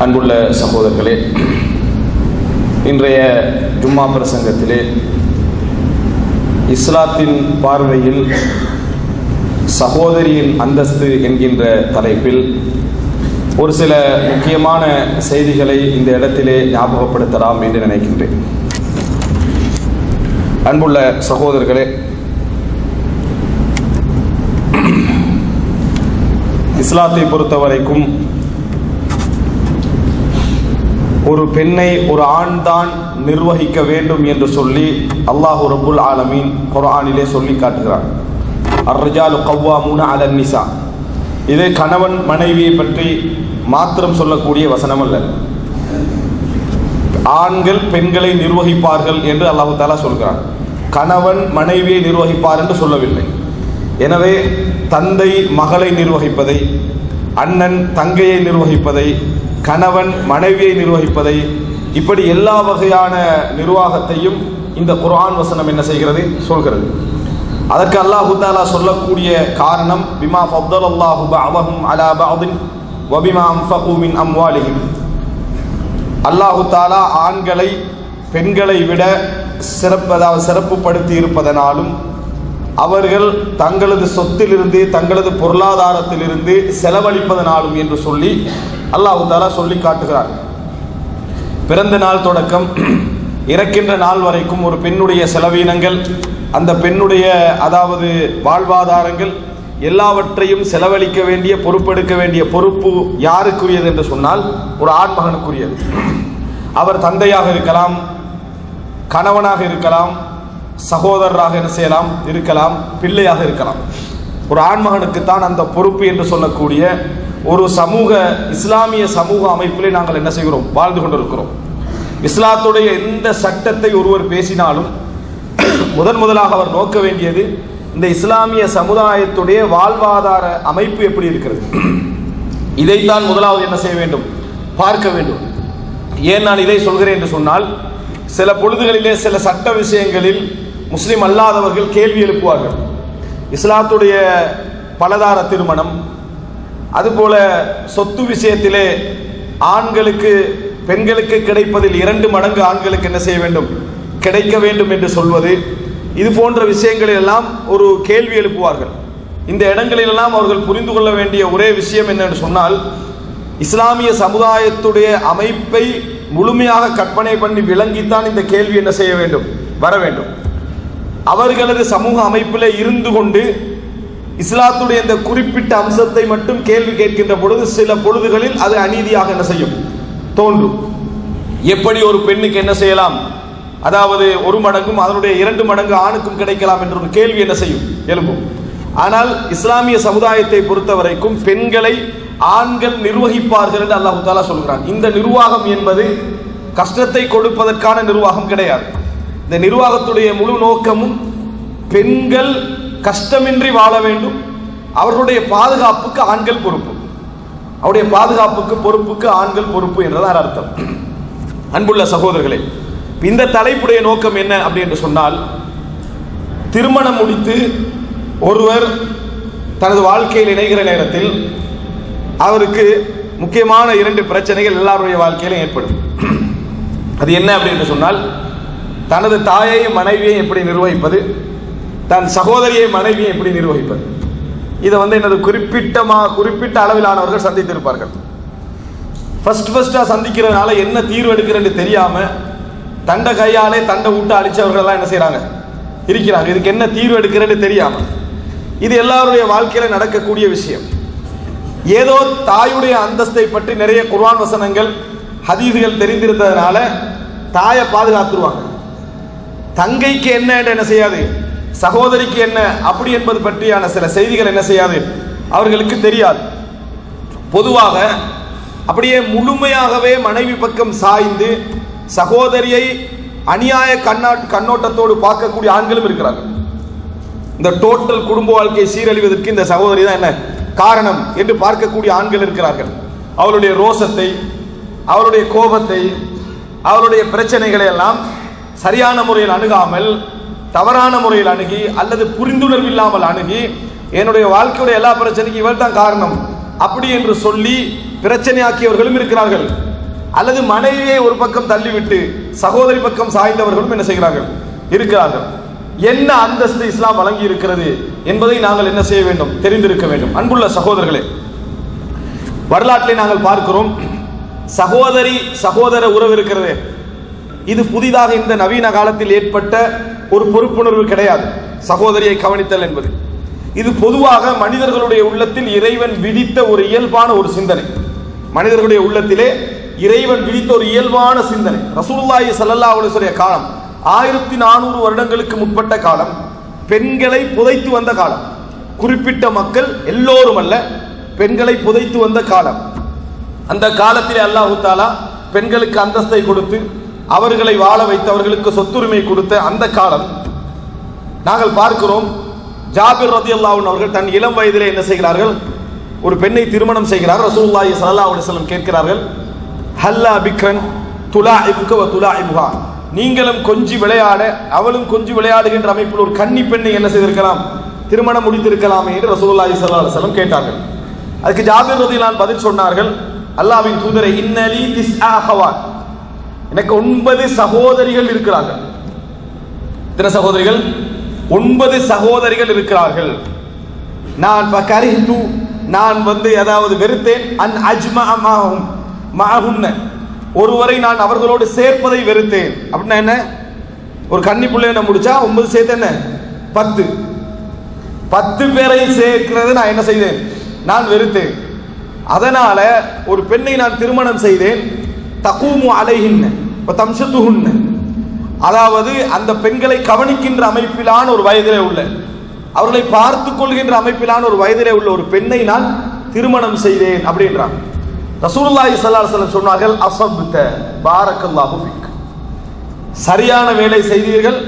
அன்புள்ள சகோதரர்களே இன்றைய ஜும்மா பிரசங்கத்திலே இஸ்லாத்தின் பார்வையில் சகோதரியின் அந்தஸ்து என்கின்ற தலைப்பில் ஒரு சில முக்கியமான செய்திகளை இந்த இடத்திலே ஞாபகப்படுத்தலாம் என்று நினைக்கின்றேன். அன்புள்ள சகோதரர்களே இஸ்லாத்தை பொறுத்தவரைக்கும் ஒரு பெண்ணை ஒரு ஆண் தான் நிர்வகிக்க வேண்டும் என்று சொல்லி அல்லாஹு ரபுல் ஆலமீன் குரானிலே சொல்லி காட்டுகிறான். அர்ரஜாலு கவ்வாமுன அலன் நிசா. இது கணவன் மனைவியை பற்றி மாத்திரம் சொல்லக்கூடிய வசனம் அல்ல ஆண்கள் பெண்களை நிர்வகிப்பார்கள் என்று அல்லாஹு தாலா சொல்கிறான். கணவன் மனைவியை நிர்வகிப்பார் என்று சொல்லவில்லை. எனவே தந்தை மகளை நிர்வகிப்பதை அண்ணன் தங்கையை நிர்வகிப்பதை கணவன் மனைவியை நிர்வகிப்பதை இப்படி எல்லா வகையான நிர்வாகத்தையும் இந்த குர்ஆன் வசனம் என்ன செய்கிறது? சொல்கிறது. அதற்கு அல்லாஹு தாலா சொல்லக்கூடிய காரணம் பிமா ஃபப்தல் அல்லாஹு பஅதஹும் அலா பஅதின் வபிமா அன்ஃபகு மின் அம்வாலிஹிம். அல்லாஹு தாலா ஆண்களை பெண்களை விட சிறப்பு அதாவது சிறப்புப்படுத்தி இருப்பதனாலும் அவர்கள் தங்களது சொத்திலிருந்து தங்களது பொருளாதாரத்திலிருந்து செலவழிப்பதனாலும் என்று சொல்லி அல்லாஹு தாலா சொல்லி காட்டுகிறார். பிறந்த நாள் தொடக்கம் இறக்கின்ற நாள் வரைக்கும் ஒரு பெண்ணுடைய செலவீனங்கள் அந்த பெண்ணுடைய அதாவது வாழ்வாதாரங்கள் எல்லாவற்றையும் செலவழிக்க வேண்டிய பொறுப்பெடுக்க வேண்டிய பொறுப்பு யாருக்குரியது என்று சொன்னால் ஒரு ஆண்மகனுக்குரியது அவர் தந்தையாக இருக்கலாம் கணவனாக இருக்கலாம் சகோதரராக என்ன செய்யலாம்? இருக்கலாம். பிள்ளையாக இருக்கலாம். ஒரு ஆண்மகனுக்குத்தான் அந்த பொறுப்பு என்று சொல்லக்கூடிய ஒரு சமூக இஸ்லாமிய சமூக அமைப்பிலே நாங்கள் என்ன செய்கிறோம்? வாழ்ந்து கொண்டிருக்கிறோம். இஸ்லாத்துடைய எந்த சட்டத்தை ஒருவர் பேசினாலும் முதன் முதலாக அவர் நோக்க வேண்டியது இந்த இஸ்லாமிய சமுதாயத்துடைய வாழ்வாதார அமைப்பு எப்படி இருக்கிறது? இதைத்தான் முதலாவது என்ன செய்ய வேண்டும்? பார்க்க வேண்டும். ஏன் நான் இதை சொல்கிறேன் என்று சொன்னால் சில பொழுதுகளிலே சில சட்ட விஷயங்களில் முஸ்லிம் அல்லாதவர்கள் கேள்வி எழுப்புவார்கள். இஸ்லாத்துடைய பலதார திருமணம் அதுபோல சொத்து விஷயத்திலே ஆண்களுக்கு பெண்களுக்கு கிடைப்பதில் இரண்டு மடங்கு ஆண்களுக்கு என்ன செய்ய வேண்டும்? கிடைக்க வேண்டும் என்று சொல்வது. இது போன்ற விஷயங்களில் எல்லாம் ஒரு கேள்வி எழுப்புவார்கள். இந்த இடங்களிலெல்லாம் அவர்கள் புரிந்து கொள்ள வேண்டிய ஒரே விஷயம் என்னென்று சொன்னால் இஸ்லாமிய சமுதாயத்துடைய அமைப்பை முழுமையாக கற்பனை பண்ணி விளங்கித்தான் இந்த கேள்வி என்ன செய்ய வேண்டும்? வர வேண்டும். அவர்களது சமூக அமைப்பில் இருந்து கொண்டு இஸ்லாத்துடைய இந்த குறிப்பிட்ட அம்சத்தை மட்டும் கேள்வி கேட்கின்ற பொழுது சில பொழுதுகளில் அது அநீதியாக என்ன செய்யும்? தோன்றும். எப்படி ஒரு பெண்ணுக்கு என்ன செய்யலாம்? அதாவது ஒரு மடங்கும் அதனுடைய இரண்டு மடங்கு ஆணுக்கும் கிடைக்கலாம் என்ற ஒரு கேள்வி என்ன செய்யும்? எழும்பும். ஆனால் இஸ்லாமிய சமுதாயத்தை பொறுத்த வரைக்கும் பெண்களை ஆண்கள் நிர்வகிப்பார்கள் என்று அல்லாஹு தாலா சொல்கிறான். இந்த நிர்வாகம் என்பது கஷ்டத்தை கொடுப்பதற்கான நிர்வாகம் கிடையாது. இந்த நிர்வாகத்துடைய முழு நோக்கமும் பெண்கள் கஷ்டமின்றி வாழ வேண்டும். அவர்களுடைய பாதுகாப்புக்கு ஆண்கள் பொறுப்பு. அவருடைய பாதுகாப்புக்கு பொறுப்புக்கு ஆண்கள் பொறுப்பு என்றதான் அர்த்தம். அன்புள்ள சகோதரர்களே இந்த தலைப்புடைய நோக்கம் என்ன அப்படி என்று சொன்னால் திருமணம் முடித்து ஒருவர் தனது வாழ்க்கையில் இணைகிற நேரத்தில் அவருக்கு முக்கியமான இரண்டு பிரச்சனைகள் எல்லாருடைய வாழ்க்கையிலும் ஏற்படும். அது என்ன அப்படின்னு சொன்னால் தனது தாயையும் மனைவியையும் எப்படி நிர்வகிப்பது? தன் சகோதரியை மனைவியை எப்படி நிர்வகிப்பது? இதை வந்து எனது குறிப்பிட்டமா குறிப்பிட்ட அளவிலானவர்கள் சந்தித்திருப்பார்கள். ஃபர்ஸ்ட் ஃபர்ஸ்டாக சந்திக்கிறதுனால என்ன தீர்வு எடுக்கிறேன்னு தெரியாம தண்டை கையாலே தண்டை விட்டு அழிச்சவர்கள் எல்லாம் என்ன செய்யறாங்க இருக்கிறாங்க. இதுக்கு என்ன தீர்வு எடுக்கிறேன்னு தெரியாம. இது எல்லாருடைய வாழ்க்கையில நடக்கக்கூடிய விஷயம். ஏதோ தாயுடைய அந்தஸ்தை பற்றி நிறைய குர்வான் வசனங்கள் ஹதீதுகள் தெரிந்திருந்ததுனால தாயை பாதுகாத்துருவாங்க. தங்கைக்கு என்ன என்று என்ன செய்யாது? சகோதரிக்கு என்ன? அப்படி என்பது பற்றியான சில செய்திகள் என்ன செய்யாது? அவர்களுக்கு தெரியாது. பொதுவாக அப்படியே முழுமையாகவே மனைவி பக்கம் சாய்ந்து சகோதரியை அநியாய கண்ணா கண்ணோட்டத்தோடு பார்க்கக்கூடிய ஆண்களும் இருக்கிறார்கள். இந்த டோட்டல் குடும்ப வாழ்க்கையை சீரழிவதற்கு இந்த சகோதரி தான் என்ன? காரணம் என்று பார்க்கக்கூடிய ஆண்கள் இருக்கிறார்கள். அவளுடைய ரோசத்தை அவளுடைய கோபத்தை அவளுடைய பிரச்சனைகளை எல்லாம் சரியான முறையில் அணுகாமல் தவறான முறையில் அணுகி அல்லது புரிந்துணர்வு இல்லாமல் அணுகி என்னுடைய வாழ்க்கையுடைய எல்லா பிரச்சனைக்கும் இவள் தான் காரணம். அப்படி என்று சொல்லி பிரச்சனையாக்கியவர்களும் இருக்கிறார்கள். அல்லது மனைவியை ஒரு பக்கம் தள்ளிவிட்டு சகோதரி பக்கம் சாய்ந்தவர்களும் என்ன செய்கிறார்கள்? இருக்கிறார்கள். என்ன அந்தஸ்து இஸ்லாம் வழங்கி இருக்கிறது என்பதை நாங்கள் என்ன செய்ய வேண்டும்? தெரிந்திருக்க வேண்டும். அன்புள்ள சகோதரர்களே வரலாற்றிலே நாங்கள் பார்க்கிறோம் சகோதரி சகோதர உறவு இருக்கிறது. இது புதிதாக இந்த நவீன காலத்தில் ஏற்பட்ட ஒரு பொறுப்புணர்வு கிடையாது. சகோதரியை கவனித்தல் என்பது. இது பொதுவாக மனிதர்களுடைய உள்ளத்தில் இறைவன் விதித்த ஒரு இயல்பான ஒரு சிந்தனை. மனிதர்களுடைய உள்ளத்திலே இறைவன் விதித்த ஒரு இயல்பான சிந்தனை. ரசூலுல்லாஹி சல்லா அலைஹி காலம் ஆயிரத்தி நானூறு வருடங்களுக்கு முற்பட்ட காலம் பெண்களை புதைத்து வந்த காலம். குறிப்பிட்ட மக்கள் எல்லோரும் அல்ல பெண்களை புதைத்து வந்த காலம். அந்த காலத்திலே அல்லாஹு தாலா பெண்களுக்கு அந்தஸ்தை கொடுத்து அவர்களை வாழ வைத்து அவர்களுக்கு சொத்துரிமை கொடுத்த அந்த காலம் நாங்கள் பார்க்கிறோம் ஜாபிர் ரதி அவர்கள் தன் இளம் வயதிலே என்ன செய்கிறார்கள்? ஒரு பெண்ணை திருமணம் செய்கிறார். ரசூல்லாய் சல்லா அலைஹி வஸல்லம் கேட்கிறார்கள் ஹல்லா பிக்ரன் துலாஇபுக வ துலாஇபுஹா நீங்களும் கொஞ்சி விளையாட அவளும் கொஞ்சி விளையாடுகின்ற அமைப்பில் ஒரு கன்னி பெண்ணை என்ன செய்திருக்கலாம்? திருமணம் முடித்திருக்கலாமே என்று ரசூல்லாய் சல்லா அலைஹி வஸல்லம் கேட்டார்கள். அதுக்கு ஜாபிர் ரதியல்லான் பதில் சொன்னார்கள் அல்லாஹ்வின் தூதரை இன்னலி திஸ் ஆஹவான் எனக்கு ஒன்பது சகோதரிகள் இருக்கிறார்கள். எத்தனை சகோதரிகள்? ஒன்பது சகோதரிகள் இருக்கிறார்கள். நான் கரிஹ்து நான் வந்து ஏதாவது வெறுத்தேன். அன் அஜ்மா மாஹும் மாஹுன்ன ஒருவரை நான் அவர்களோடு சேர்ப்பதை வெறுத்தேன். அப்படின்னா என்ன? ஒரு கன்னி பிள்ளைய முடிச்சா? ஒன்பது சேர்த்து என்ன? பத்து. பத்து பேரை சேர்க்கிறது நான் என்ன செய்தேன்? நான் வெறுத்தேன். அதனால ஒரு பெண்ணை நான் திருமணம் செய்தேன். தகுமு அலைகின்ன தம்சத்துகுன்ன அதாவது அந்த பெண்களை கவனிக்கின்ற அமைப்பிலான ஒரு வயதிலே உள்ள அவர்களை பார்த்து கொள்கின்ற அமைப்பிலான ஒரு வயதிலே உள்ள ஒரு பெண்ணை நான் திருமணம் செய்தேன் அப்படின்றான் ரசூலுல்லாஹி ஸல்லல்லாஹு அலைஹி சொன்னார்கள் அஸப்த பாரக்கல்லாஹு ஃபிக். சரியான வேலை செய்தீர்கள்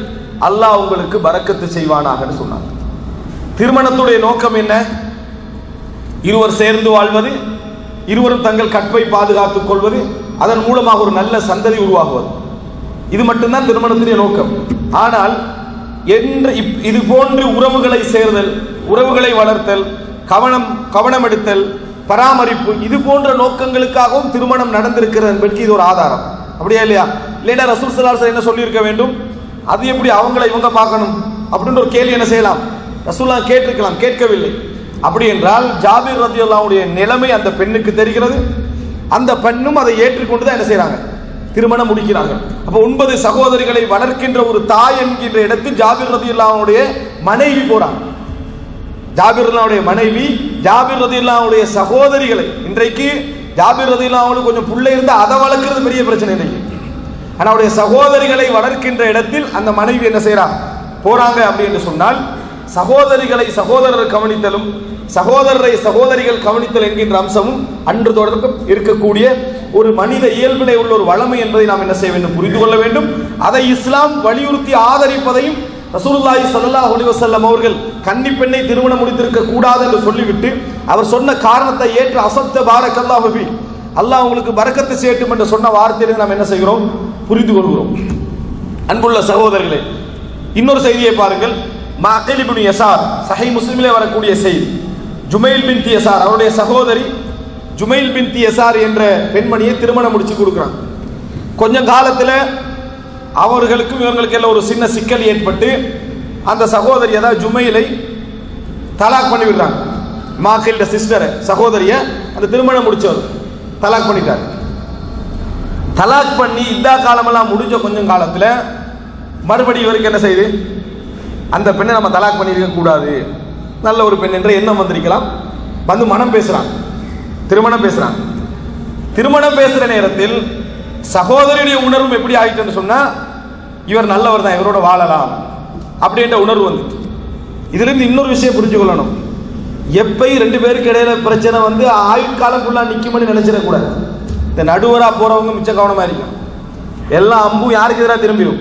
அல்லாஹ் உங்களுக்கு பறக்கத்து செய்வானாகன்னு சொன்னாங்க. திருமணத்துடைய நோக்கம் என்ன? இருவர் சேர்ந்து வாழ்வது இருவரும் தங்கள் கற்பை பாதுகாத்துக் கொள்வது அதன் மூலமாக ஒரு நல்ல சந்ததி உருவாகுவது. இது மட்டும்தான் திருமணத்தினுடைய நோக்கம். ஆனால் என்று இப்- இது போன்று உறவுகளை சேர்தல் உறவுகளை வளர்த்தல் கவனம் கவனம் எடுத்தல் பராமரிப்பு இது போன்ற நோக்கங்களுக்காகவும் திருமணம் நடந்திருக்கிறது என்பதற்கு இது ஒரு ஆதாரம். அப்படியா இல்லையா? இல்லைன்னா ரசூல் சலாசர் என்ன சொல்லியிருக்க வேண்டும்? அது எப்படி அவங்களை இவங்க பார்க்கணும்? அப்படின்ற ஒரு கேள்வி என்ன செய்யலாம்? ரசூல்லா கேட்டிருக்கலாம் கேட்கவில்லை. அப்படி என்றால் ஜாபீர் ரதியுல்லாவுடைய நிலைமை அந்த பெண்ணுக்கு தெரிகிறது. அந்த பெண்ணும் அதை ஏற்றுக்கொண்டு தான் என்ன செய்கிறாங்க திருமணம் முடிக்கிறார்கள் அப்ப ஒன்பது சகோதரிகளை வளர்க்கின்ற ஒரு தாய் என்கின்ற இடத்தில் ரதி இல்லாவுடைய மனைவி போறாங்க. ஜாபிர் இல்லாவுடைய மனைவி ஜாபிர் ரதி இல்லாவுடைய சகோதரிகளை இன்றைக்கு ஜாபிர் ரதி ரதியுல்லாவுக்கு கொஞ்சம் புள்ளை இருந்தால் அதை வளர்க்கிறது பெரிய பிரச்சனை இன்னைக்கு ஆனா அவருடைய சகோதரிகளை வளர்க்கின்ற இடத்தில் அந்த மனைவி என்ன செய்யறா போறாங்க அப்படின்னு சொன்னால் சகோதரிகளை சகோதரர் கவனித்தலும் சகோதரரை சகோதரிகள் கவனித்தல் என்கின்ற அம்சமும் அன்று தொடர்பு இருக்கக்கூடிய ஒரு மனித இயல்பிலே உள்ள ஒரு வளமை என்பதை நாம் என்ன செய்ய வேண்டும்? புரிந்து கொள்ள வேண்டும். அதை இஸ்லாம் வலியுறுத்தி ஆதரிப்பதையும் ரசூலுல்லாஹி ஸல்லல்லாஹு அலைஹி அவர்கள் கன்னி பெண்ணை திருமணம் முடித்திருக்க கூடாது என்று சொல்லிவிட்டு அவர் சொன்ன காரணத்தை ஏற்று அசத்த பாரக்கல்லாஹு ஃபீ. அல்லாஹ் உங்களுக்கு பரக்கத்து சேட்டும் என்று சொன்ன வார்த்தையிலிருந்து நாம் என்ன செய்கிறோம்? புரிந்து கொள்கிறோம். அன்புள்ள சகோதரர்களே இன்னொரு செய்தியை பாருங்கள். மாக்கில் இப்னு யசார் சஹி முஸ்லிமிலே வரக்கூடிய செய்தி. ஜுமைல் பின் தியசார் அவருடைய சகோதரி ஜுமைல் பின் தியசார் என்ற பெண்மணியை திருமணம் முடிச்சு கொடுக்குறாங்க. கொஞ்சம் காலத்தில் அவர்களுக்கும் இவங்களுக்கு எல்லாம் ஒரு சின்ன சிக்கல் ஏற்பட்டு அந்த சகோதரி அதாவது ஜுமைலை தலாக் பண்ணி விடுறாங்க. மாக்கில்ட சிஸ்டரை சகோதரியை அந்த திருமணம் முடிச்சவர் தலாக் பண்ணிட்டார். தலாக் பண்ணி இதா காலமெல்லாம் முடிஞ்ச கொஞ்சம் காலத்தில் மறுபடியும் இவருக்கு என்ன செய்யுது அந்த பெண்ணை நம்ம தலாக் பண்ணியிருக்க கூடாது. நல்ல ஒரு பெண் என்ற எண்ணம் வந்திருக்கலாம். வந்து மனம் பேசுகிறான் திருமணம் பேசுகிறான் திருமணம் பேசுற நேரத்தில் சகோதரியுடைய உணர்வும் எப்படி ஆயிட்டுன்னு சொன்னா இவர் நல்லவர் தான் இவரோட வாழலாம் அப்படின்ற உணர்வு வந்துட்டு இதுலேருந்து இன்னொரு விஷயம் புரிஞ்சு கொள்ளணும். எப்பயும் ரெண்டு பேருக்கு இடையில பிரச்சனை வந்து ஆயுட்காலம் ஃபுல்லாக நிற்கும்னு நினைச்சிடக்கூடாது. இந்த நடுவரா போறவங்க மிச்ச கவனமா இருக்கும் எல்லாம் அம்பும் யாருக்கு எதிராக திரும்பிடும்?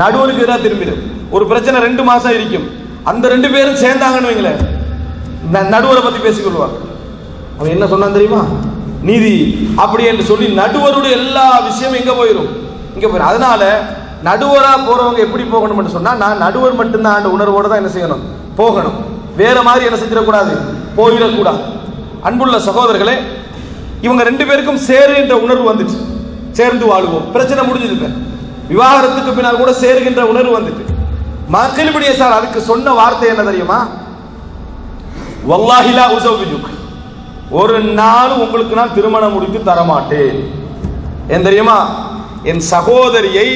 நடுவருக்கு எதிராக திரும்பிடும். ஒரு பிரச்சனை ரெண்டு மாசம் இருக்கும். அந்த ரெண்டு பேரும் சேர்ந்தாங்கன்னு வைங்களேன் நடுவரை பத்தி பேசிக்கொள்வாங்க அவன் என்ன சொன்னான் தெரியுமா? நீதி அப்படி என்று சொல்லி நடுவருடைய எல்லா விஷயமும் எங்க போயிடும் இங்க போயிடும் அதனால நடுவரா போறவங்க எப்படி போகணும்னு சொன்னா நான் நடுவர் மட்டும்தான் அந்த உணர்வோட தான் என்ன செய்யணும்? போகணும். வேற மாதிரி என்ன செஞ்சிடக்கூடாது? போயிடக்கூடாது. அன்புள்ள சகோதரர்களே இவங்க ரெண்டு பேருக்கும் சேருகின்ற உணர்வு வந்துச்சு. சேர்ந்து வாழுவோம். பிரச்சனை முடிஞ்சது விவாகரத்துக்கு பின்னால் கூட சேருகின்ற உணர்வு வந்துட்டு. மக்கள்படியே சார் அதுக்கு சொன்ன வார்த்தை என்ன தெரியுமா? வல்லாஹிலா உசவிஜுக் ஒரு நாள் உங்களுக்கு நான் திருமணம் முடித்து தரமாட்டேன். என் தெரியுமா? என் சகோதரியை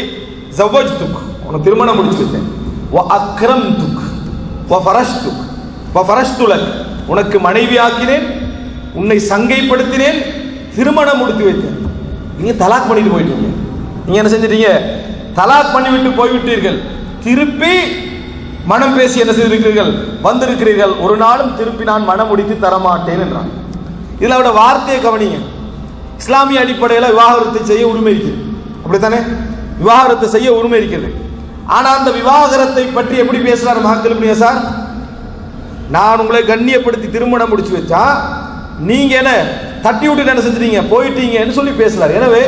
ஜவ்வஜ் துக் உனக்கு திருமணம் முடிச்சு வைத்தேன் அக்ரம் துக் வ ஃபரஷ்துக். வ ஃபரஷ்துலக். உனக்கு மனைவியாக்கினேன் உன்னை சங்கைப்படுத்தினேன். திருமணம் முடித்து வைத்தேன். நீங்க தலாக் பண்ணிட்டு போயிட்டீங்க. நீங்க என்ன செஞ்சிட்டீங்க? தலாக் பண்ணிவிட்டு போய்விட்டீர்கள். திருப்பி மனம் பேசி என்ன செய்திருக்கிறீர்கள்? வந்திருக்கிறீர்கள். ஒரு நாளும் திருப்பி நான் மனம் முடித்து தரமாட்டேன் என்றான். இதுல அவரோட வார்த்தையை கவனிங்க. இஸ்லாமிய அடிப்படையில் விவாகரத்தை செய்ய உரிமை இருக்குது. அப்படித்தானே? விவாகரத்தை செய்ய உரிமை இருக்கிறது ஆனா அந்த விவாகரத்தை பற்றி எப்படி பேசுறாரு மகாக்கல் சார் நான் உங்களை கண்ணியப்படுத்தி திருமணம் முடிச்சு வச்சா நீங்க என்ன தட்டி விட்டு என்ன செஞ்சிட்டீங்க? போயிட்டீங்கன்னு சொல்லி பேசலார் எனவே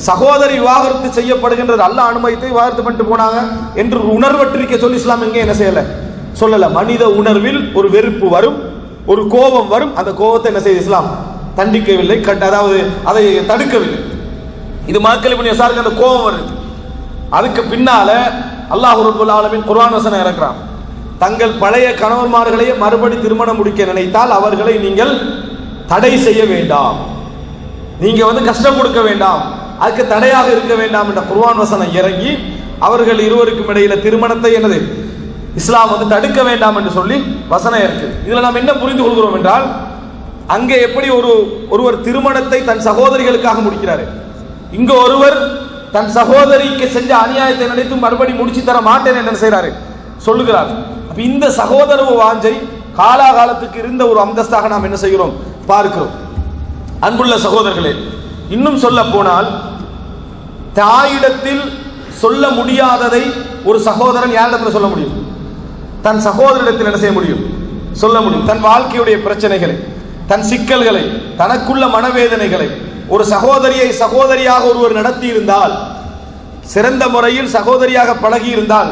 சகோதரி விவாகரத்து செய்யப்படுகின்றது. அல்ல அனுமதித்து விவாகரத்து பண்ணிட்டு போனாங்க என்று உணர்வற்றிருக்க சொல்லி இஸ்லாம் எங்க என்ன செய்யல? சொல்லல. மனித உணர்வில் ஒரு வெறுப்பு வரும் ஒரு கோபம் வரும். அந்த கோபத்தை என்ன செய்ய இஸ்லாம்? தண்டிக்கவில்லை. கட்- அதாவது அதை தடுக்கவில்லை. இது மக்கள் இப்படி சாருக்கு அந்த கோபம் வருது. அதுக்கு பின்னால அல்லாஹ் ரபுல் ஆலமின் குர்ஆன் வசனம் இறக்குறான். தங்கள் பழைய கணவன்மார்களையே மறுபடி திருமணம் முடிக்க நினைத்தால் அவர்களை நீங்கள் தடை செய்ய வேண்டாம். நீங்க வந்து கஷ்டம் கொடுக்க வேண்டாம். அதுக்கு தடையாக இருக்க வேண்டாம் என்ற குர்வான் வசனம் இறங்கி அவர்கள் இருவருக்கும் இடையில திருமணத்தை என்னது? இஸ்லாம் வந்து தடுக்க வேண்டாம் என்று சொல்லி வசனம் இருக்கு. இதுல நாம் என்ன புரிந்து கொள்கிறோம் என்றால் அங்கே எப்படி ஒரு ஒருவர் திருமணத்தை தன் சகோதரிகளுக்காக முடிக்கிறாரு. இங்க ஒருவர் தன் சகோதரிக்கு செஞ்ச அநியாயத்தை நினைத்து மறுபடி முடிச்சு தர மாட்டேன் என்று என்ன சொல்லுகிறார். அப்ப இந்த சகோதர வாஞ்சை காலாகாலத்துக்கு இருந்த ஒரு அந்தஸ்தாக நாம் என்ன செய்கிறோம்? பார்க்கிறோம். அன்புள்ள சகோதரர்களே இன்னும் சொல்ல போனால் தாயிடத்தில் சொல்ல முடியாததை ஒரு சகோதரன் யாரிடத்தில் சொல்ல முடியும்? தன் சகோதரிடத்தில் என்ன செய்ய முடியும்? சொல்ல முடியும். தன் வாழ்க்கையுடைய பிரச்சனைகளை தன் சிக்கல்களை தனக்குள்ள மனவேதனைகளை ஒரு சகோதரியை சகோதரியாக ஒருவர் நடத்தி இருந்தால் சிறந்த முறையில் சகோதரியாக பழகி இருந்தால்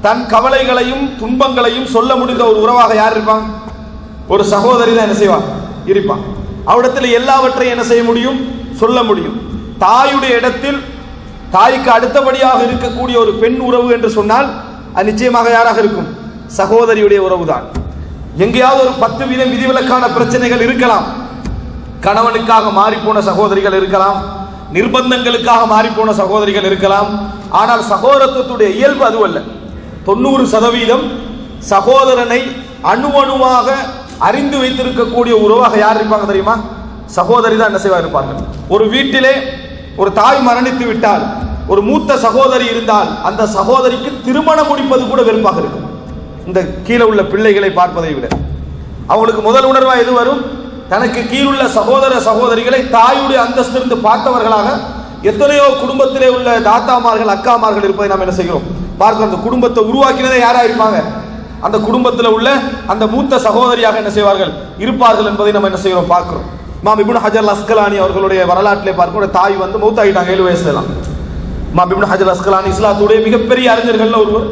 தன் கவலைகளையும் துன்பங்களையும் சொல்ல முடிந்த ஒரு உறவாக யார் இருப்பான்? ஒரு சகோதரி தான் என்ன செய்வான்? இருப்பான். அவடத்தில் எல்லாவற்றையும் என்ன செய்ய முடியும்? சொல்ல முடியும். தாயுடைய இடத்தில் தாய்க்கு அடுத்தபடியாக இருக்கக்கூடிய ஒரு பெண் உறவு என்று சொன்னால் அது நிச்சயமாக யாராக இருக்கும்? சகோதரியுடைய உறவுதான். எங்கேயாவது ஒரு பத்து வீதம் விதிவிலக்கான பிரச்சனைகள் இருக்கலாம். கணவனுக்காக மாறிப்போன சகோதரிகள் இருக்கலாம். நிர்பந்தங்களுக்காக மாறிப்போன சகோதரிகள் இருக்கலாம். ஆனால் சகோதரத்துவத்துடைய இயல்பு அதுவல்ல தொண்ணூறு சதவீதம் சகோதரனை அணு அணுவாக அறிந்து வைத்திருக்கக்கூடிய உறவாக யார் இருப்பாங்க தெரியுமா? சகோதரி தான் என்ன செய்வா இருப்பார்கள் ஒரு வீட்டிலே ஒரு தாய் மரணித்து விட்டால் ஒரு மூத்த சகோதரி இருந்தால் அந்த சகோதரிக்கு திருமணம் முடிப்பது கூட வெறுப்பாக இருக்கும். இந்த கீழே உள்ள பிள்ளைகளை பார்ப்பதை விட. அவங்களுக்கு முதல் உணர்வா எது வரும்? தனக்கு கீழுள்ள சகோதர சகோதரிகளை தாயுடைய அந்தஸ்திலிருந்து பார்த்தவர்களாக எத்தனையோ குடும்பத்திலே உள்ள தாத்தாமார்கள் அக்காமார்கள் இருப்பதை நாம் என்ன செய்கிறோம்? பார்க்கிறோம். அந்த குடும்பத்தை உருவாக்கினதே யாரா இருப்பாங்க? அந்த குடும்பத்தில் உள்ள அந்த மூத்த சகோதரியாக என்ன செய்வார்கள்? இருப்பார்கள் என்பதை நம்ம என்ன செய்கிறோம்? பார்க்கிறோம். மாம் இப்னு ஹஜர் அஸ்கலானி அவர்களுடைய வரலாற்றிலே பார்க்கிற தாய் வந்து மூத்தாகிட்டாங்க ஏழு வயசுல எல்லாம் மாம் இப்னு ஹஜர் அஸ்கலானி இஸ்லாத்துடைய மிகப்பெரிய அறிஞர்கள் ஒருவர்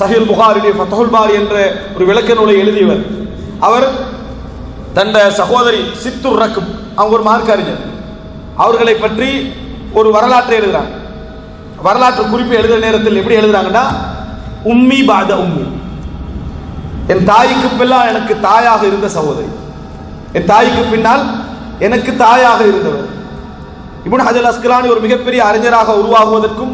சஹில் புகாரிலே ஃபத்தஹுல் பாரி என்ற ஒரு விளக்க நூலை எழுதியவர். அவர் தந்த சகோதரி சித்துர் ரக்கும் அவங்க ஒரு மார்க்க அறிஞர் அவர்களை பற்றி ஒரு வரலாற்றை எழுதுறாங்க. வரலாற்று குறிப்பு எழுதுற நேரத்தில் எப்படி எழுதுறாங்கன்னா உம்மி பாத உம்மி. என் தாய்க்கு பின்னால் எனக்கு தாயாக இருந்த சகோதரி. என் தாய்க்கு பின்னால் எனக்கு தாயாக இருந்தவர். இபுன் ஹஜர் அஸ்கலானி ஒரு மிகப்பெரிய அறிஞராக உருவாகுவதற்கும்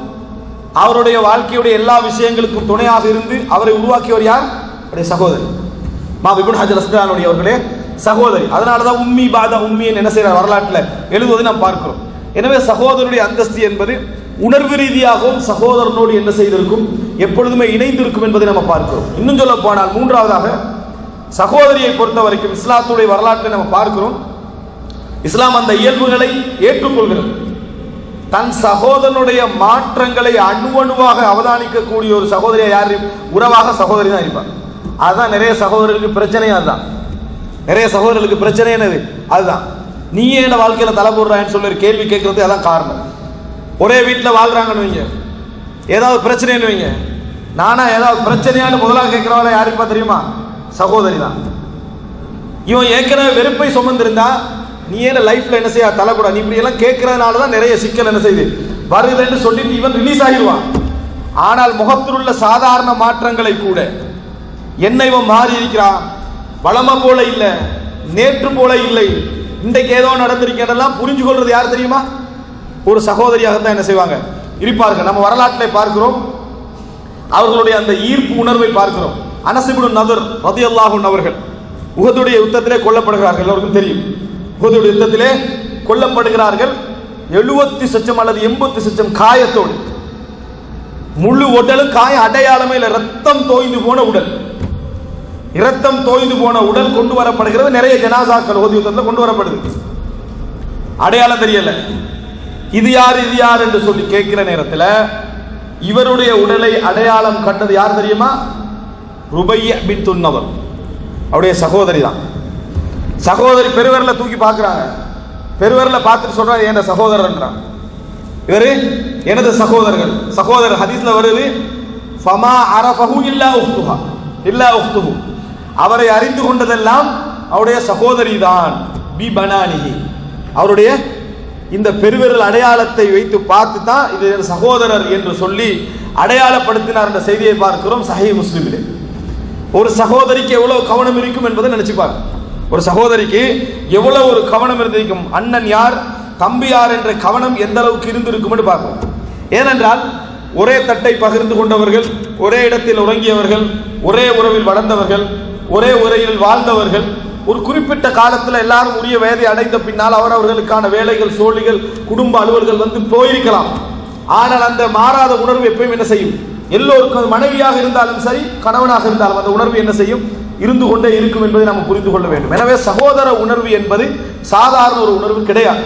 அவருடைய வாழ்க்கையுடைய எல்லா விஷயங்களுக்கும் துணையாக இருந்து அவரை உருவாக்கியவர் யார்? அவருடைய சகோதரி. மா இப்னு ஹஜர் அஸ்கலானுடைய அவர்களே சகோதரி. அதனால தான் உம்மி பாதா உம்மின்னு என்ன செய்யற வரலாற்றில் எழுதுவதை நாம் பார்க்கிறோம். எனவே சகோதரனுடைய அந்தஸ்து என்பது உணர்வு ரீதியாகவும் சகோதரனோடு என்ன செய்திருக்கும் எப்பொழுதுமே இணைந்திருக்கும் என்பதை நம்ம பார்க்கிறோம். இன்னும் சொல்ல போனால் மூன்றாவதாக சகோதரியை பொறுத்த வரைக்கும் இஸ்லாத்துடைய வரலாற்றை நம்ம பார்க்கிறோம். இஸ்லாம் அந்த இயல்புகளை ஏற்றுக்கொள்கிறது. தன் சகோதரனுடைய மாற்றங்களை அணுவணுவாக அவதானிக்கக்கூடிய ஒரு சகோதரியை யார்? உறவாக சகோதரி தான் இருப்பார். அதுதான் நிறைய சகோதரர்களுக்கு பிரச்சனையும் அதுதான். நிறைய சகோதரர்களுக்கு பிரச்சனை என்னது? அதுதான். நீ என்ன வாழ்க்கையில தலை போடுறான்னு சொல்லி ஒரு கேள்வி கேட்கறது அதான் காரணம். ஒரே வீட்டில் வாழ்றாங்கன்னு வைங்க. ஏதாவது பிரச்சனைன்னு வைங்க. நானா ஏதாவது பிரச்சனையான்னு முதலாக கேட்கிறவள யாருப்பா தெரியுமா? சகோதரி தான். இவன் ஏற்கனவே வெறுப்பை சுமந்திருந்தா நீ ஏன் லைஃப்ல என்ன செய்ய தலைக்கூடா நீ இப்படி எல்லாம் கேட்கறதுனால தான் நிறைய சிக்கல் என்ன செய்யுது வருதுன்னு சொல்லிட்டு இவன் ரிலீஸ் ஆகிடுவான். ஆனால் முகத்தில் உள்ள சாதாரண மாற்றங்களை கூட என்ன இவன் மாறி இருக்கிறான். வளம போல இல்ல நேற்று போல இல்லை. இன்றைக்கு ஏதோ நடந்திருக்கிறதெல்லாம் புரிஞ்சு கொள்றது யார் தெரியுமா? ஒரு சகோதரியாக தான் என்ன செய்வாங்க? இருப்பார்கள். நம்ம வரலாற்றில் பார்க்கிறோம். அவர்களுடைய அந்த ஈர்ப்பு உணர்வை பார்க்கிறோம். அனசிபுடு நதர் ரதியல்லாஹுன் அவர்கள் உகதுடைய யுத்தத்திலே கொல்லப்படுகிறார்கள். அவருக்கும் தெரியும். உகதுடைய யுத்தத்திலே கொல்லப்படுகிறார்கள். எழுபத்தி சச்சம் அல்லது எண்பத்தி சச்சம் காயத்தோடு. முழு உடலும் காய அடையாளமே இல்லை ரத்தம் தோய்ந்து போன உடல். இரத்தம் தோய்ந்து போன உடல் கொண்டு வரப்படுகிறது. நிறைய ஜனாசாக்கள் உகது யுத்தத்தில் கொண்டு வரப்படுது. அடையாளம் தெரியல. இது யார் இது யார் என்று சொல்லி கேட்கிற நேரத்தில் இவருடைய உடலை அடையாளம் கண்டது யார் தெரியுமா? ருபைய பின் துன்னவர். அவருடைய சகோதரி தான் சகோதரி பெருவரில் தூக்கி பார்க்குறாங்க. பெருவரில் பார்த்துட்டு சொல்கிறார் என் சகோதரன்றான் இவர் எனது சகோதரர்கள். சகோதரர் ஹதீஸ்ல வருது ஃபமா அரஃபஹு இல்லா உஃப்துஹா. இல்லா உஃப்துஹு. அவரை அறிந்து கொண்டதெல்லாம் அவருடைய சகோதரி தான் பி பனானிஹி. அவருடைய இந்த பெருவிரல் அடையாளத்தை வைத்து பார்த்து தான் இது என் சகோதரர் என்று சொல்லி அடையாளப்படுத்தினார் என்ற செய்தியை பார்க்கிறோம் சஹி முஸ்லிமிலே. ஒரு சகோதரிக்கு எவ்வளவு கவனம் இருக்கும் என்பதை நினைச்சு ஒரு சகோதரிக்கு எவ்வளவு ஒரு கவனம் இருந்திருக்கும்? அண்ணன் யார்? தம்பி யார் என்ற கவனம் எந்த அளவுக்கு இருந்திருக்கும் பார்ப்போம். ஏனென்றால் ஒரே தட்டை பகிர்ந்து கொண்டவர்கள் ஒரே இடத்தில் உறங்கியவர்கள் ஒரே உறவில் வளர்ந்தவர்கள் ஒரே உரையில் வாழ்ந்தவர்கள் ஒரு குறிப்பிட்ட காலத்தில் எல்லாரும் உரிய வயதை அடைந்த பின்னால் அவரவர்களுக்கான வேலைகள் சோழிகள் குடும்ப அலுவல்கள் வந்து போயிருக்கலாம். ஆனால் அந்த மாறாத உணர்வு எப்பயும் என்ன செய்யும்? எல்லோருக்கும் அது மனைவியாக இருந்தாலும் சரி கணவனாக இருந்தாலும் அந்த உணர்வு என்ன செய்யும்? இருந்து கொண்டே இருக்கும் என்பதை நாம் புரிந்து கொள்ள வேண்டும். எனவே சகோதர உணர்வு என்பது சாதாரண ஒரு உணர்வு கிடையாது.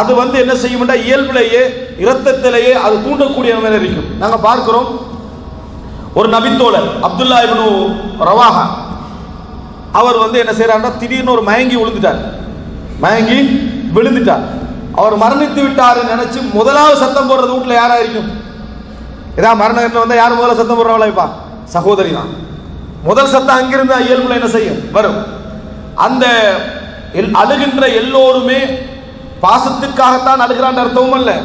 அது வந்து என்ன செய்யும் இயல்பிலேயே இரத்தத்திலேயே அது தூண்டக்கூடிய இருக்கும். நாங்கள் பார்க்கிறோம் ஒரு நபித்தோழர் அப்துல்லா இப்னு ரவாஹா அவர் வந்து என்ன செய்யறாருன்னா திடீர்னு ஒரு மயங்கி விழுந்துட்டார். மயங்கி விழுந்துட்டார். அவர் மரணித்து விட்டார் நினைச்சு முதலாவது சத்தம் போடுறது வீட்டில் யாரா இருக்கும்? ஏதாவது மரணம் வந்தால் யார் முதல்ல சத்தம் போடுறவளா இப்பா? சகோதரி தான். முதல் சத்தம் அங்கிருந்து இயல்புல என்ன செய்யும்? வரும். அந்த எல்- அழுகின்ற எல்லோருமே பாசத்துக்காகத்தான் அழுகிறான் அர்த்தமும் அல்ல.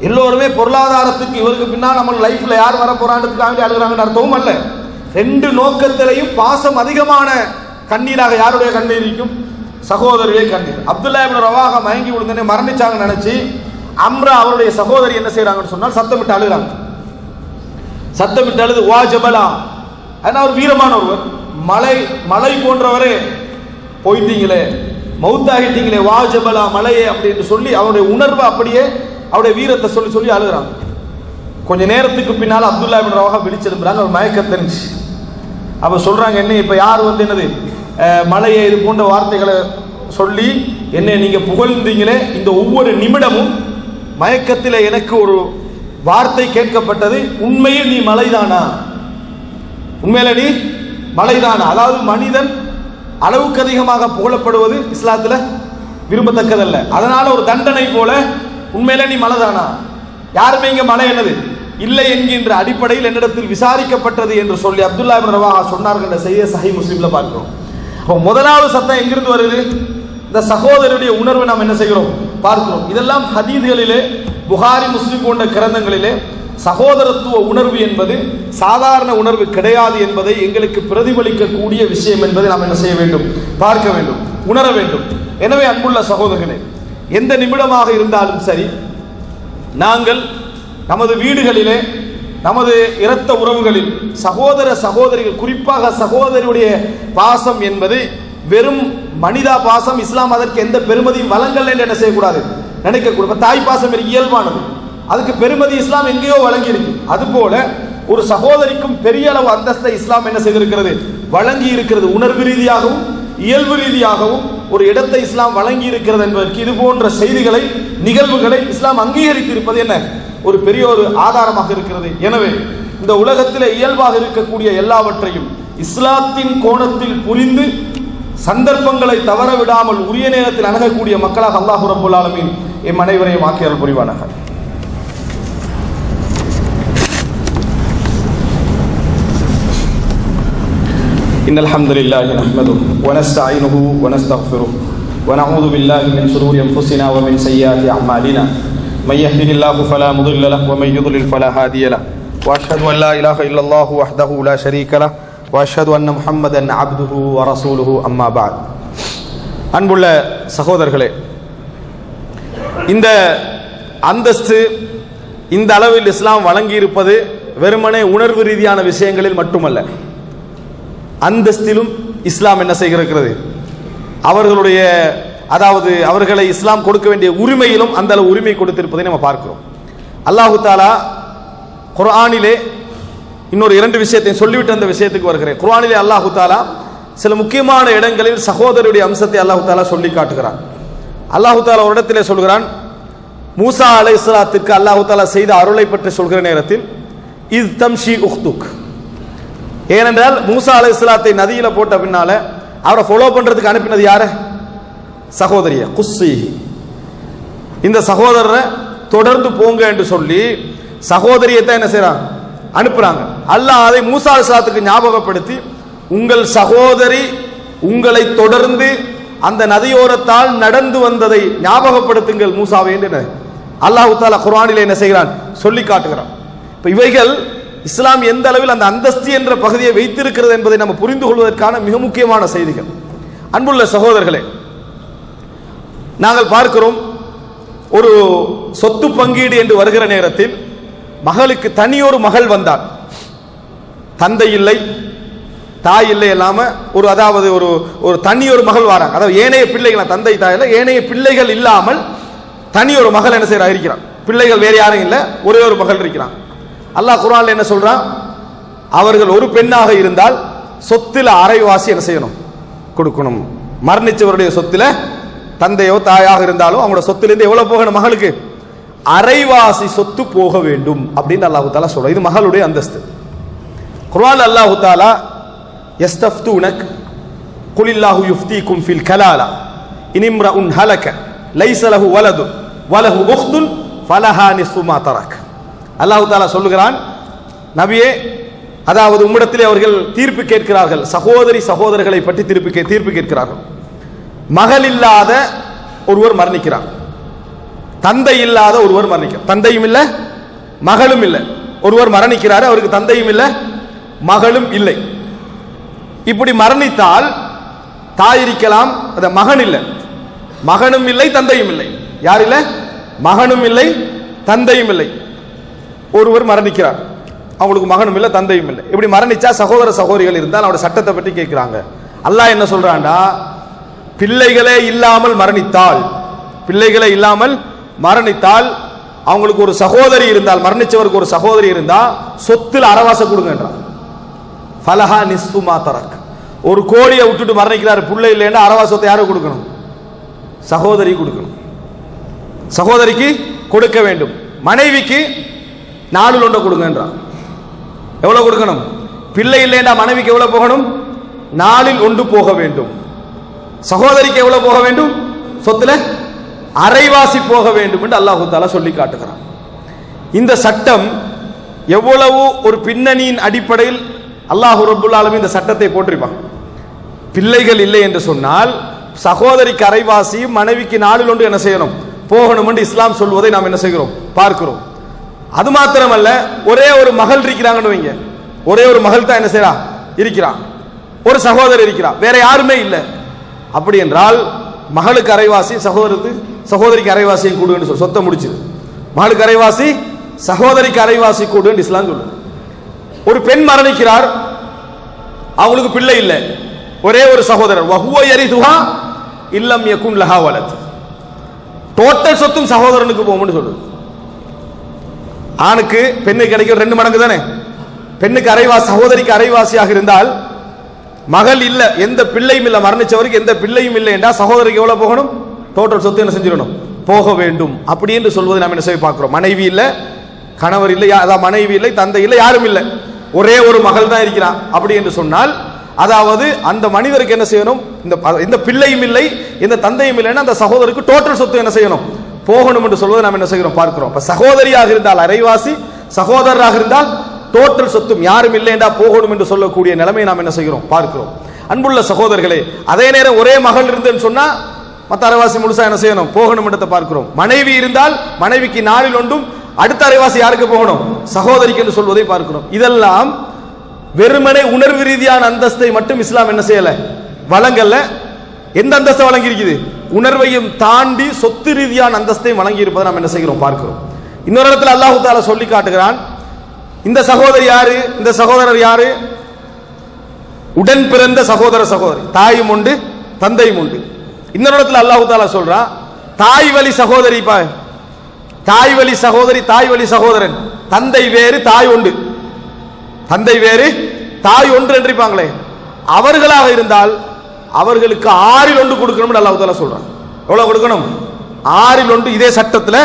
எல்லோருமே பொருளாதாரத்துக்கு இவருக்கு பின்னால் நம்ம லைஃப்ல யார் வர போறான்றதுக்காக வேண்டி அழுகிறாங்கன்னு அர்த்தமும் அல்ல. ரெண்டு நோக்கத்திலையும் பாசம் அதிகமான கண்ணீராக யாருடைய கண்ணீர் இருக்கும்? சகோதரியே கண்ணீர். அப்துல்லா இப்னு மயங்கி விழுந்தனே மரணிச்சாங்கன்னு நினைச்சு அம்ரா அவருடைய சகோதரி என்ன செய்யறாங்கன்னு சொன்னால் சத்தமிட்டு அழுகிறாங்க. சத்தமிட்டு அழுது வா ஜபலா ஆனால் அவர் வீரமான ஒருவர் மலை மலை போன்றவரே போயிட்டீங்களே மௌத்தாகிட்டீங்களே வா ஜபலா மலையே அப்படின்னு சொல்லி அவருடைய உணர்வை அப்படியே அவருடைய வீரத்தை சொல்லி சொல்லி அழுகிறாங்க. கொஞ்ச நேரத்துக்கு பின்னால் அப்துல்லா பின் ரவாக விழிச்சிருந்தாங்க அவர் மயக்கம் தெரிஞ்சு. அப்போ சொல்கிறாங்க என்ன இப்போ யார் வந்து என்னது மலையை இது போன்ற வார்த்தைகளை சொல்லி என்ன நீங்கள் புகழ்ந்தீங்களே இந்த ஒவ்வொரு நிமிடமும் மயக்கத்தில் எனக்கு ஒரு வார்த்தை கேட்கப்பட்டது உண்மையில் நீ மலைதானா? உண்மையில நீ மலைதானா? அதாவது மனிதன் அளவுக்கு அதிகமாக புகழப்படுவது இஸ்லாத்துல விரும்பத்தக்கதல்ல. அதனால ஒரு தண்டனை போல உண்மையில நீ மலைதானா? யாருமே இங்க மலை என்னது? இல்லை என்கின்ற அடிப்படையில் என்னிடத்தில் விசாரிக்கப்பட்டது என்று சொல்லி அப்துல்லா ரவாஹா சொன்னார்கள் என்ற செய்தியை சஹி முஸ்லீம்ல பார்க்கிறோம். அப்போ முதலாவது சத்தம் எங்கிருந்து வருது? இந்த சகோதரருடைய உணர்வை நாம் என்ன செய்கிறோம்? பார்க்கிறோம். இதெல்லாம் ஹதீதுகளிலே புகாரி முஸ்லீம் போன்ற கிரந்தங்களிலே சகோதரத்துவ உணர்வு என்பது சாதாரண உணர்வு கிடையாது என்பதை எங்களுக்கு பிரதிபலிக்கக்கூடிய விஷயம் என்பதை நாம் என்ன செய்ய வேண்டும்? பார்க்க வேண்டும். உணர வேண்டும். எனவே அன்புள்ள சகோதரர்களே எந்த நிமிடமாக இருந்தாலும் சரி நாங்கள் நமது வீடுகளிலே நமது இரத்த உறவுகளில் சகோதர சகோதரிகள் குறிப்பாக சகோதரியுடைய பாசம் என்பது வெறும் மனிதா பாசம் இஸ்லாம் அதற்கு எந்த பெருமதியும் வழங்கல் என்று என்ன செய்யக்கூடாது? நினைக்கக்கூடாது. தாய் பாசம் இயல்பானது. அதுக்கு பெருமதி இஸ்லாம் எங்கேயோ வழங்கி இருக்கு அதுபோல ஒரு சகோதரிக்கும் பெரிய அளவு அந்தஸ்தை இஸ்லாம் என்ன செய்திருக்கிறது? வழங்கி இருக்கிறது. உணர்வு ரீதியாகவும் இயல்பு ரீதியாகவும் ஒரு இடத்தை இஸ்லாம் வழங்கி இருக்கிறது என்பதற்கு இது போன்ற செய்திகளை நிகழ்வுகளை இஸ்லாம் அங்கீகரித்திருப்பது என்ன? ஒரு பெரிய ஒரு ஆதாரமாக இருக்கிறது. எனவே இந்த உலகத்தில் இயல்பாக இருக்கக்கூடிய எல்லாவற்றையும் இஸ்லாத்தின் கோணத்தில் புரிந்து சந்தர்ப்பங்களை தவற விடாமல் உரிய நேரத்தில் அணுகக்கூடிய மக்களாக அல்லாஹு ரபுல் ஆலமீன் எம் அனைவரையும் ஆக்கியல் புரிவானாக. إن الحمد لله نحمده ونستعينه ونستغفره ونعوذ بالله من شرور أنفسنا ومن سيئات أعمالنا من يهده الله فلا مضل له ومن يضلل فلا هادي له وأشهد أن لا إله إلا الله وحده لا شريك له وأشهد أن محمدا عبده ورسوله أما بعد அன்புள்ள சகோதரர்களே இந்த அந்தஸ்து இந்த அளவில் இஸ்லாம் வழங்கியிருப்பது வெறுமனே உணர்வு ரீதியான விஷயங்களில் மட்டுமல்ல அந்தஸ்திலும் இஸ்லாம் என்ன செய்கிறது? அவர்களுடைய அதாவது அவர்களை இஸ்லாம் கொடுக்க வேண்டிய உரிமையிலும் அந்த அளவு உரிமை கொடுத்திருப்பதை நம்ம பார்க்கிறோம். அல்லாஹு தாலா குர்ஆனிலே இன்னொரு இரண்டு விஷயத்தை சொல்லிவிட்டு அந்த விஷயத்துக்கு வருகிறேன். குரானிலே அல்லாஹு தாலா சில முக்கியமான இடங்களில் சகோதரருடைய அம்சத்தை அல்லாஹு தாலா சொல்லி காட்டுகிறான். அல்லாஹு தாலா ஒரு இடத்திலே சொல்கிறான் மூசா அலை இஸ்லாத்திற்கு அல்லாஹு தாலா செய்த அருளை பற்றி சொல்கிற நேரத்தில் இஸ் தம்ஷி உஹ்துக். ஏனென்றால் மூசா அலை இஸ்லாத்தை நதியில போட்ட பின்னால அவரை ஃபாலோ பண்றதுக்கு அனுப்பினது யாரு? சகோதரிய குஸ்ஸி இந்த சகோதரரை தொடர்ந்து போங்க என்று சொல்லி சகோதரியை தான் என்ன செய்யறாங்க அனுப்புறாங்க. அல்லாஹ் அதை மூசா அலை இஸ்லாத்துக்கு ஞாபகப்படுத்தி உங்கள் சகோதரி உங்களை தொடர்ந்து அந்த நதியோரத்தால் நடந்து வந்ததை ஞாபகப்படுத்துங்கள் மூசாவை என்று அல்லாஹு தாலா குர்ஆனிலே என்ன செய்கிறான்? சொல்லி காட்டுகிறான். இப்ப இவைகள் இஸ்லாம் எந்த அளவில் அந்த அந்தஸ்து என்ற பகுதியை வைத்திருக்கிறது என்பதை நம்ம புரிந்து கொள்வதற்கான மிக முக்கியமான செய்திகள். அன்புள்ள சகோதரர்களே நாங்கள் பார்க்கிறோம் ஒரு சொத்து பங்கீடு என்று வருகிற நேரத்தில் மகளுக்கு தனியொரு மகள் வந்தார். தந்தை இல்லை தாய் இல்லை இல்லாமல் ஒரு அதாவது ஒரு ஒரு தனி ஒரு மகள் வராங்க. அதாவது ஏனைய பிள்ளைகள் தந்தை தாயில ஏனைய பிள்ளைகள் இல்லாமல் தனி ஒரு மகள் என்ன செய்யறா இருக்கிறான் பிள்ளைகள் வேறு யாரும் இல்லை ஒரே ஒரு மகள் இருக்கிறான். அல்லாஹ் குரான் என்ன சொல்றான்? அவர்கள் ஒரு பெண்ணாக இருந்தால் சொத்தில் அரைவாசி என்ன செய்யணும்? கொடுக்கணும். மரணிச்சவருடைய சொத்தில் தந்தையோ தாயாக இருந்தாலும் அவங்களோட சொத்துலேருந்து எவ்வளவு போகணும் மகளுக்கு? அரைவாசி சொத்து போக வேண்டும் அப்படின்னு அல்லாஹு தாலா சொல்ற இது மகளுடைய அந்தஸ்து. குர்வான் அல்லாஹு தாலா எஸ்தப்து உனக் குலில்லாஹு யுஃப்தி கும்ஃபில் கலாலா இனிம்ர உன் ஹலக்க லைசலஹு வலது வலஹு உஹ்துன் ஃபலஹா நிஸ்து தரக். அல்லாஹு தாலா சொல்லுகிறான் நபியே அதாவது உம்மிடத்திலே அவர்கள் தீர்ப்பு கேட்கிறார்கள். சகோதரி சகோதரர்களை பற்றி தீர்ப்பு கே- தீர்ப்பு கேட்கிறார்கள். மகள் இல்லாத ஒருவர் மரணிக்கிறார். தந்தை இல்லாத ஒருவர் மரணிக்கிறார். தந்தையும் இல்லை மகளும் இல்லை. ஒருவர் மரணிக்கிறார் அவருக்கு தந்தையும் இல்லை மகளும் இல்லை. இப்படி மரணித்தால் தாய் இருக்கலாம் அந்த மகன் இல்லை. மகனும் இல்லை தந்தையும் இல்லை. யார் இல்லை? மகனும் இல்லை தந்தையும் இல்லை. ஒருவர் மரணிக்கிறார். அவங்களுக்கு மகனும் இல்லை தந்தையும் இல்லை. இப்படி மரணிச்சா சகோதர சகோதரிகள் இருந்தால் அவரோட சட்டத்தை பற்றி கேட்கிறாங்க. அல்லாஹ் என்ன சொல்றான்டா? பிள்ளைகளே இல்லாமல் மரணித்தால் பிள்ளைகளே இல்லாமல் மரணித்தால் அவங்களுக்கு ஒரு சகோதரி இருந்தால் மரணிச்சவருக்கு ஒரு சகோதரி இருந்தால் சொத்தில் அரவாச கொடுங்கன்றான். ஃபலஹா நிஸ்ஃபு தரக். ஒரு கோடியை விட்டுட்டு மரணிக்கிறார் பிள்ளை இல்லைன்னா அரவாசத்தை யாரும் கொடுக்கணும்? சகோதரி கொடுக்கணும். சகோதரிக்கு கொடுக்க வேண்டும். மனைவிக்கு நாலு ஒன்றை கொடுங்கன்றான் எவ்வளோ கொடுக்கணும்? பிள்ளை இல்லைன்னா மனைவிக்கு எவ்வளோ போகணும்? நாலில் ஒன்று போக வேண்டும். சகோதரிக்கு எவ்வளோ போக வேண்டும்? சொத்துல அரைவாசி போக வேண்டும் என்று அல்லாஹு தாலா சொல்லி காட்டுகிறான். இந்த சட்டம் எவ்வளவு ஒரு பின்னணியின் அடிப்படையில் அல்லாஹ் ரபுல்லாலும் இந்த சட்டத்தை போட்டிருப்பான் பிள்ளைகள் இல்லை என்று சொன்னால் சகோதரிக்கு அரைவாசி மனைவிக்கு நாளில் ஒன்று என்ன செய்யணும்? போகணும் என்று இஸ்லாம் சொல்வதை நாம் என்ன செய்கிறோம்? பார்க்கிறோம். அது மாத்திரமல்ல ஒரே ஒரு மகள் இருக்கிறாங்கன்னு வைங்க. ஒரே ஒரு மகள் தான் என்ன செய்யறா இருக்கிறான். ஒரு சகோதரர் இருக்கிறா வேற யாருமே இல்லை. அப்படி என்றால் மகளுக்கு அரைவாசி சகோதரத்து சகோதரிக்கு அரைவாசியும் கூடுன்னு சொல்லி சொத்தை முடிச்சுது மகளுக்கு அரைவாசி சகோதரிக்கு அரைவாசி கூடுன்னு இஸ்லாம் சொல்லுது. ஒரு பெண் மரணிக்கிறார் அவங்களுக்கு பிள்ளை இல்லை. ஒரே ஒரு சகோதரர். வஹுவ யரிதுஹா இல்லம் யகுன் லஹா வலத். டோட்டல் சொத்தும் சகோதரனுக்கு போகும்னு சொல்லுது. ஆணுக்கு பெண்ணுக்கு கிடைக்கும் ரெண்டு மடங்கு தானே? பெண்ணுக்கு அரைவாசி சகோதரிக்கு அரைவாசியாக இருந்தால் மகள் இல்ல எந்த பிள்ளையும் இல்ல மரணிச்சவருக்கு எந்த பிள்ளையும் இல்லை என்றால் சகோதரிக்கு எவ்வளவு போகணும்? டோட்டல் சொத்து என்ன செஞ்சிடணும்? போக வேண்டும். அப்படி என்று சொல்வது நாம் என்ன செய்ய பார்க்கிறோம். மனைவி இல்ல கணவர் இல்லை அதான் மனைவி இல்லை தந்தை இல்லை யாரும் இல்லை. ஒரே ஒரு மகள் தான் இருக்கிறான். அப்படி என்று சொன்னால் அதாவது அந்த மனிதருக்கு என்ன செய்யணும்? இந்த இந்த பிள்ளையும் இல்லை இந்த தந்தையும் இல்லைன்னா அந்த சகோதரருக்கு டோட்டல் சொத்து என்ன செய்யணும்? போகணும் என்று சொல்வதை நாம் என்ன செய்கிறோம்? பார்க்கிறோம். அப்ப சகோதரியாக இருந்தால் அரைவாசி சகோதரராக இருந்தால் டோட்டல் சொத்தும் யாரும் இல்லை என்றா போகணும் என்று சொல்லக்கூடிய நிலைமை நாம் என்ன செய்கிறோம்? பார்க்கிறோம். அன்புள்ள சகோதரர்களே அதே நேரம் ஒரே மகள் இருந்தேன்னு சொன்னா மத்த அரைவாசி முழுசா என்ன செய்யணும்? போகணும் என்றதை பார்க்கிறோம். மனைவி இருந்தால் மனைவிக்கு நாளில் ஒன்றும் அடுத்த அரைவாசி யாருக்கு போகணும்? சகோதரிக்கு என்று சொல்வதை பார்க்கிறோம். இதெல்லாம் வெறுமனே உணர்வு ரீதியான அந்தஸ்தை மட்டும் இஸ்லாம் என்ன செய்யல? வழங்கல. எந்த அந்தஸ்தை வழங்கி இருக்குது உணர்வையும் தாண்டி சொத்து ரீதியான அந்தஸ்தையும் வழங்கி இருப்பதை நாம் என்ன செய்கிறோம் பார்க்கிறோம். இன்னொரு இடத்துல அல்லாஹு தாலா சொல்லி காட்டுகிறான். இந்த சகோதரி யாரு? இந்த சகோதரர் யாரு? உடன் பிறந்த சகோதர சகோதரி. தாயும் உண்டு தந்தையும் உண்டு. இன்னொரு இடத்துல அல்லாஹு தாலா சொல்றான் தாய் வழி சகோதரி பா தாய் வழி சகோதரி தாய் வழி சகோதரன். தந்தை வேறு தாய் உண்டு. தந்தை வேறு தாய் ஒன்று என்றிருப்பாங்களே அவர்களாக இருந்தால் அவர்களுக்கு ஆறில் ஒன்று கொடுக்கணும்னு அல்லாஹால சொல்றான். எவ்வளவு கொடுக்கணும்? ஆறில் ஒன்று இதே சட்டத்தில்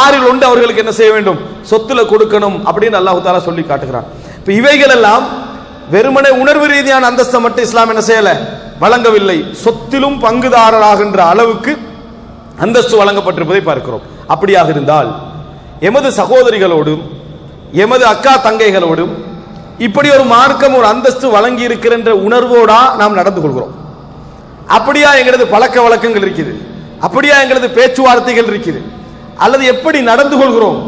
ஆறில் ஒன்று அவர்களுக்கு என்ன செய்ய வேண்டும்? சொத்துல கொடுக்கணும் அப்படின்னு அல்லாஹால சொல்லி காட்டுகிறான். இப்ப இவைகள் எல்லாம் வெறுமனே உணர்வு ரீதியான அந்தஸ்தை மட்டும் இஸ்லாம் என்ன செய்யல? வழங்கவில்லை. சொத்திலும் பங்குதாரராகின்ற அளவுக்கு அந்தஸ்து வழங்கப்பட்டிருப்பதை பார்க்கிறோம். அப்படியாக இருந்தால் எமது சகோதரிகளோடும் எமது அக்கா தங்கைகளோடும் இப்படி ஒரு மார்க்கம் ஒரு அந்தஸ்து வழங்கி இருக்கிற உணர்வோடா நாம் நடந்து கொள்கிறோம். அப்படியா எங்களது பழக்க வழக்கங்கள் இருக்குது? அப்படியா எங்களது பேச்சுவார்த்தைகள் இருக்குது? அல்லது எப்படி நடந்து கொள்கிறோம்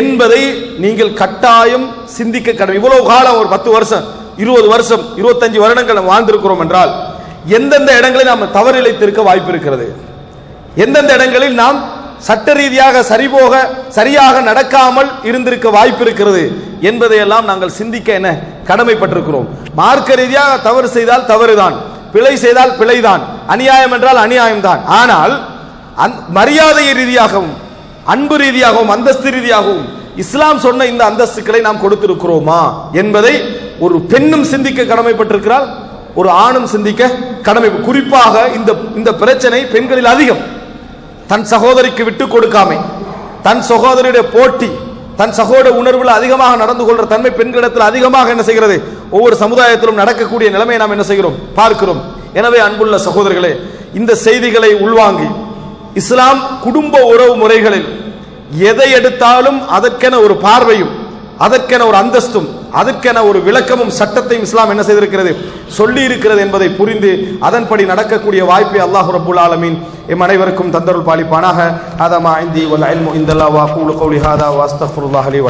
என்பதை நீங்கள் கட்டாயம் சிந்திக்க கடமை. இவ்வளவு காலம் ஒரு பத்து வருஷம் இருபது வருஷம் இருபத்தஞ்சு வருடங்கள் நாம் வாழ்ந்திருக்கிறோம் என்றால் எந்தெந்த இடங்களில் நாம் தவறிழைத்திருக்க வாய்ப்பு இருக்கிறது? எந்தெந்த இடங்களில் நாம் சட்ட ரீதியாக சரிபோக சரியாக நடக்காமல் இருந்திருக்க வாய்ப்பு இருக்கிறது என்பதையெல்லாம் நாங்கள் சிந்திக்க என்ன கடமைப்பட்டிருக்கிறோம். மார்க்க ரீதியாக தவறு செய்தால் தவறுதான். பிழை செய்தால் பிழைதான். அநியாயம் என்றால் அநியாயம்தான். ஆனால் மரியாதை ரீதியாகவும் அன்பு ரீதியாகவும் அந்தஸ்து ரீதியாகவும் இஸ்லாம் சொன்ன இந்த அந்தஸ்துக்களை நாம் கொடுத்திருக்கிறோமா என்பதை ஒரு பெண்ணும் சிந்திக்க கடமைப்பட்டிருக்கிறாள் ஒரு ஆணும் சிந்திக்க கடமை குறிப்பாக இந்த இந்த பிரச்சனை பெண்களில் அதிகம். தன் சகோதரிக்கு விட்டு கொடுக்காமை தன் சகோதரியுடைய போட்டி தன் சகோதர உணர்வுல அதிகமாக நடந்து கொள்ற தன்மை பெண்களிடத்தில் அதிகமாக என்ன செய்கிறது? ஒவ்வொரு சமுதாயத்திலும் நடக்கக்கூடிய நிலைமையை நாம் என்ன செய்கிறோம்? பார்க்கிறோம். எனவே அன்புள்ள சகோதரர்களே இந்த செய்திகளை உள்வாங்கி இஸ்லாம் குடும்ப உறவு முறைகளில் எதை எடுத்தாலும் அதற்கென ஒரு பார்வையும் அதற்கென ஒரு அந்தஸ்தும் அதற்கென ஒரு விளக்கமும் சட்டத்தையும் இஸ்லாம் என்ன செய்திருக்கிறது? சொல்லி இருக்கிறது என்பதை புரிந்து அதன்படி நடக்கக்கூடிய வாய்ப்பை அல்லாஹ் ரபுல் ஆலமீன் எம் அனைவருக்கும் தந்தருள் பாலிப்பானாக. ஹதா மா இந்தி வல் இல்மு இந்தல்லா வா கூலு கௌலி ஹாதா வாஸ்தஃபுல்லாஹ் அலி